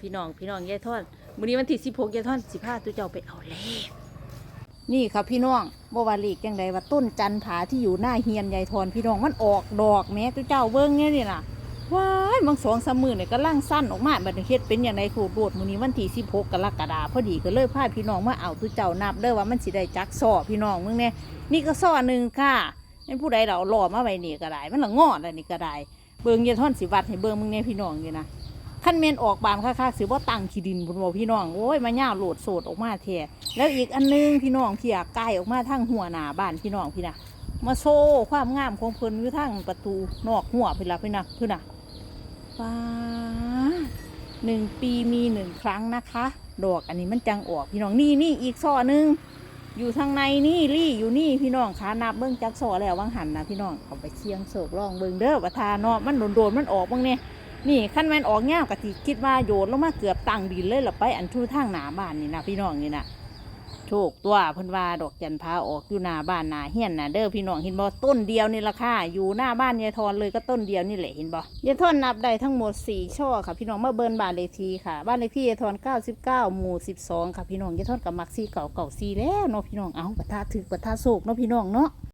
พี่น้องพี่น้องยายทอนมื้อนี้วันที่16ยายทอนสิพาตุเจ้าไปเอาเลขนี่ครับพี่น้องบ่วาเลขจังไดว่าต้นจันผาที่อยู่หน้าเฮียนยายทอนพี่น้องมันออกดอกแม้ตุเจ้าเบิ่งเนี่ยนี่ล่ะว้ายบางสองสามมือเนี่ยกำลังสั้นออกมาบัดนี้เฮ็ดเป็นอย่างไรครูโดดมื้อนี้วันที่16กกรกฎาคมพอดีก็เลยพาพี่น้องมาเอาตุเจ้านับเด้อว่ามันสิได้จักซ้อพี่น้องมึงเนี่ยนี่ก็ซ้อหนึ่งค่ะเป็นผู้ใดเราหล่อมาไว้นี่ก็ได้มันละงอดอันนี้ก็ได้เบิ่งยายทอนสิวัดให้เบิ่งมึงเนี่ยพี่น้องนี่นะ ขั้นเมนออกบานค่าๆสิว่าตังขี้ดินบนบ่พี่น้องโอ้ยมาย่าโหลดโสดออกมาแท้แล้วอีกอันหนึงพี่น้องที่อยากใกล้ออกมาทางหัวหน้าบ้านพี่น้องพี่นะมาโซ่ความงามของเพิ่นอยู่ทางประตูนอกหัวพี่ละพี่นะพี่นะป้าหนึ่งปีมีหนึ่งครั้งนะคะ ดอกอันนี้มันจังออกพี่น้องนี่นี่อีกซ่อหนึงอยู่ทางในนี่รี่อยู่นี่พี่น้องขานับเบิ้งจักซ่อแล้ววังหันนะพี่น้องเอาไปเชียงโศกลองเบิ้งเด้อว่าทาเนาะมันโดนๆมันออกบ้างเนี่ย นี่ขั้นแมนออกเงากะทิคิดว่าโยนลงมาเกือบตั้งดินเลยละไปอันทูทางหนาบ้านนี่นะพี่น้องนี่นะโชคตัวเพิ่นว่าดอกจันพาออกอยู่หน้าบ้านหนาเฮียนนะเด้อพี่น้องเห็นบ่ต้นเดียวนี่ละค่ะอยู่หน้าบ้านยายทอนเลยก็ต้นเดียวนี่แหละเห็นบ่ยายทอนนับได้ทั้งหมดสี่ช่อค่ะพี่น้องมาเบิร์นบ้านเลขที่ค่ะ บ้านเลขที่ยายทอน99หมู่12ค่ะพี่น้องยายทอนกับมักซี่เก่าเก่าซีแล้วเนาะพี่น้องเอาปะทาถึกปะทาโศกเนาะพี่น้องเนาะ